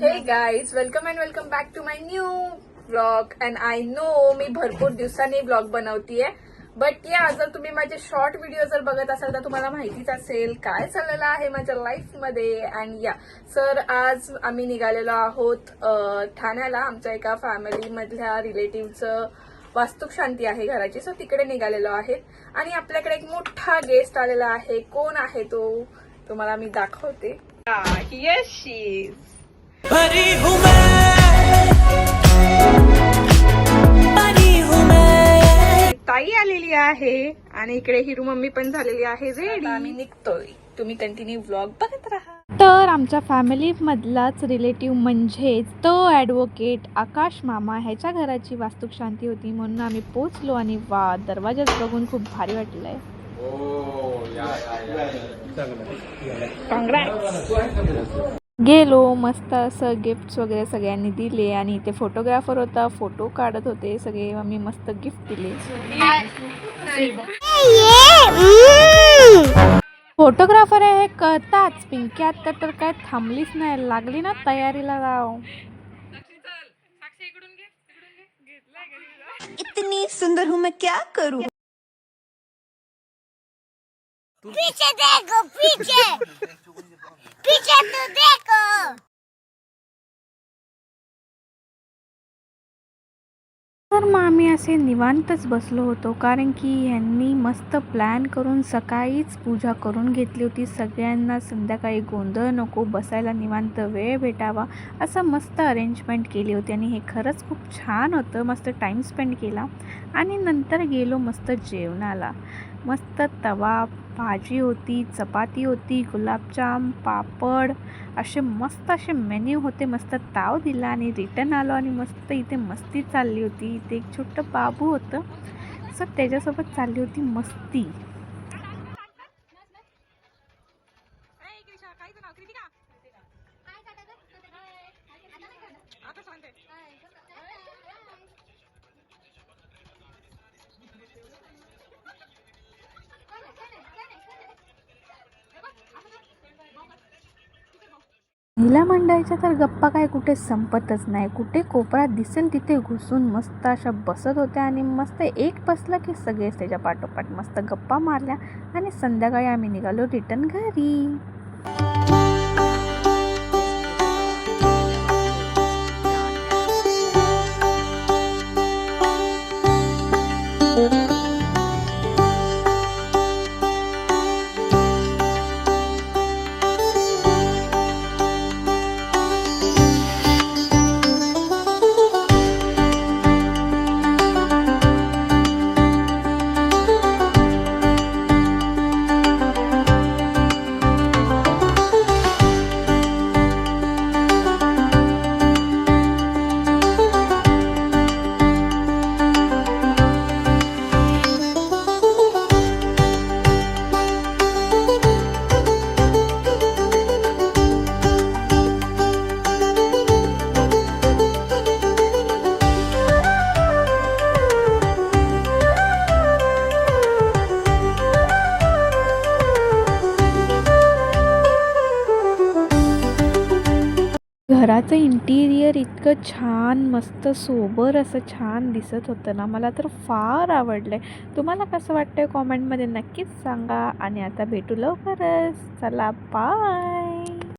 Hey guys welcome and welcome back to my new blog and I know मी भरपूर दिवसांनी blog बनवतीये but या जर तुम्ही माझे शॉर्ट व्हिडिओ जर बघत असाल तर तुम्हाला माहितीच असेल काय चाललेलं आहे माझ्या लाईफमध्ये अँड या सर आज आम्ही निघालेलो आहोत ठाण्याला. आमच्या एका फॅमिलीमधल्या रिलेटिव्हचं वास्तुक शांती आहे घराची. सो तिकडे निघालेलो आहे आणि आपल्याकडे एक मोठा गेस्ट आलेला आहे. कोण आहे तो? तुम्हाला मी दाखवते. यश हूँ मैं। हूँ ताई आलेली आहे आणि इकडे हिरू मम्मी पण झालेली आहे. रेडी आम्ही निघतोय. तुम्ही कंटिन्यू व्लॉग बघत राहा. तर आमच्या फॅमिलीमधलाच रिलेटिव्ह म्हणजेच तो ॲडव्होकेट आकाश मामा ह्याच्या घराची वास्तुक शांती होती म्हणून आम्ही पोचलो आणि वा दरवाजाच बघून खूप भारी वाटलंय. गेलो मस्त असं गिफ्ट्स वगैरे सगळ्यांनी दिले आणि इथे फोटोग्राफर होता फोटो काढत होते सगळे आम्ही मस्त गिफ्ट दिले. फोटोग्राफर आहे हे कळताच. पिंकी आता तर काय थांबलीच नाही लागली ना तयारीला राव. इतनी सुंदर हूँ मैं क्या करूँ? पीछे देखो पीछे! पीछे तो देखो तर मग आम्ही असे निवांतच बसलो होतो कारण की ह्यांनी मस्त प्लॅन करून सकाळीच पूजा करून घेतली होती. सगळ्यांना संध्याकाळी गोंधळ नको बसायला निवांत वेळ भेटावा असं मस्त अरेंजमेंट केली होती. आणि हे खरंच खूप छान होतं मस्त टाईम स्पेंड केला. आणि नंतर गेलो मस्त जेवणाला. मस्त तवा भाजी होती चपाती होती गुलाबजाम पापड असे मस्त असे मेन्यू होते मस्त ताव दिला आणि रिटर्न आलो आणि मस्त इथे मस्ती चालली होती. इथे एक छोटं बाबू होतं. सो त्याच्यासोबत चालली होती मस्ती. नीला मंडळाच्या तर गप्पा काय कुठे संपतच नाही. कुठे कोपरा दिसेल तिथे घुसून मस्त अशा बसत होत्या आणि मस्त एक बसलं की सगळेच त्याच्या पाठोपाठ मस्त गप्पा मारल्या आणि संध्याकाळी आम्ही निघालो रिटर्न घरी. घराचं इंटिरियर इतकं छान मस्त सोबर असं छान दिसत होतं ना. मला तर फार आवडलं आहे तुम्हाला कसं वाटतं आहे कॉमेंटमध्ये नक्कीच सांगा. आणि आता भेटू लवकरच. चला बाय